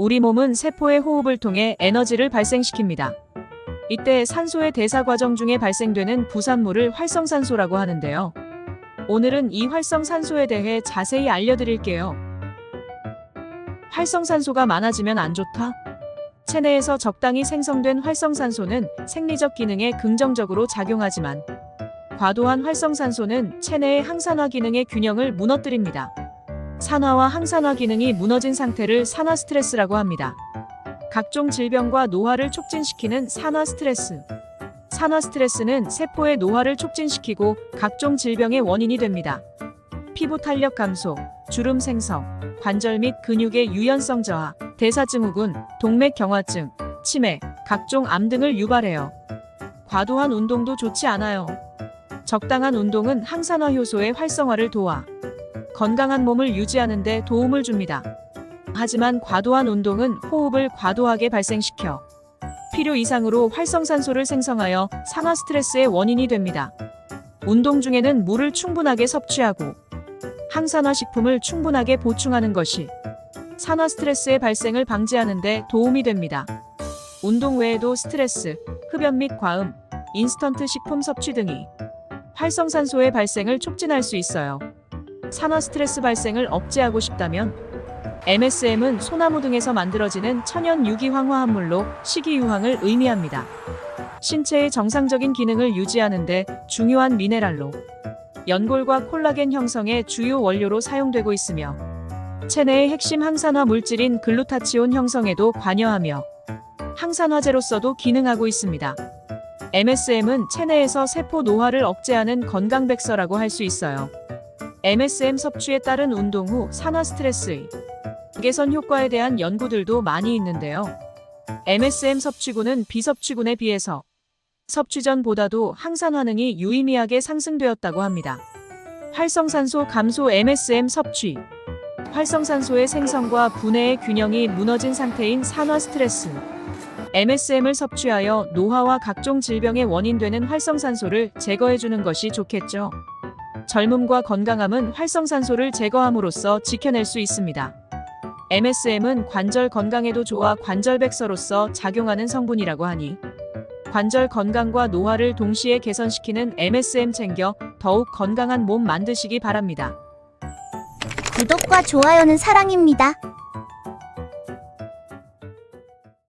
우리 몸은 세포의 호흡을 통해 에너지를 발생시킵니다. 이때 산소의 대사 과정 중에 발생되는 부산물을 활성산소라고 하는데요. 오늘은 이 활성산소에 대해 자세히 알려드릴게요. 활성산소가 많아지면 안 좋다? 체내에서 적당히 생성된 활성산소는 생리적 기능에 긍정적으로 작용하지만 과도한 활성산소는 체내의 항산화 기능의 균형을 무너뜨립니다. 산화와 항산화 기능이 무너진 상태를 산화 스트레스라고 합니다. 각종 질병과 노화를 촉진시키는 산화 스트레스. 산화 스트레스는 세포의 노화를 촉진시키고 각종 질병의 원인이 됩니다. 피부 탄력 감소, 주름 생성, 관절 및 근육의 유연성 저하, 대사증후군, 동맥 경화증, 치매, 각종 암 등을 유발해요. 과도한 운동도 좋지 않아요. 적당한 운동은 항산화 효소의 활성화를 도와 건강한 몸을 유지하는 데 도움을 줍니다. 하지만 과도한 운동은 호흡을 과도하게 발생시켜 필요 이상으로 활성산소를 생성하여 산화 스트레스의 원인이 됩니다. 운동 중에는 물을 충분하게 섭취하고 항산화 식품을 충분하게 보충하는 것이 산화 스트레스의 발생을 방지하는 데 도움이 됩니다. 운동 외에도 스트레스, 흡연 및 과음, 인스턴트 식품 섭취 등이 활성산소의 발생을 촉진할 수 있어요. 산화 스트레스 발생을 억제하고 싶다면 MSM은 소나무 등에서 만들어지는 천연 유기황 화합물로 식이유황을 의미합니다. 신체의 정상적인 기능을 유지하는데 중요한 미네랄로 연골과 콜라겐 형성의 주요 원료로 사용되고 있으며 체내의 핵심 항산화 물질인 글루타치온 형성에도 관여하며 항산화제로서도 기능하고 있습니다. MSM은 체내에서 세포 노화를 억제하는 건강백서라고 할 수 있어요. MSM 섭취에 따른 운동 후 산화 스트레스의 개선 효과에 대한 연구들도 많이 있는데요. MSM 섭취군은 비섭취군에 비해서 섭취 전보다도 항산 화능이 유의미하게 상승되었다고 합니다. 활성산소 감소 MSM 섭취 활성산소의 생성과 분해의 균형이 무너진 상태인 산화 스트레스 MSM을 섭취하여 노화와 각종 질병의 원인 되는 활성산소를 제거해주는 것이 좋겠죠. 젊음과 건강함은 활성산소를 제거함으로써 지켜낼 수 있습니다. MSM은 관절 건강에도 좋아 관절백서로서 작용하는 성분이라고 하니 관절 건강과 노화를 동시에 개선시키는 MSM 챙겨 더욱 건강한 몸 만드시기 바랍니다. 구독과 좋아요는 사랑입니다.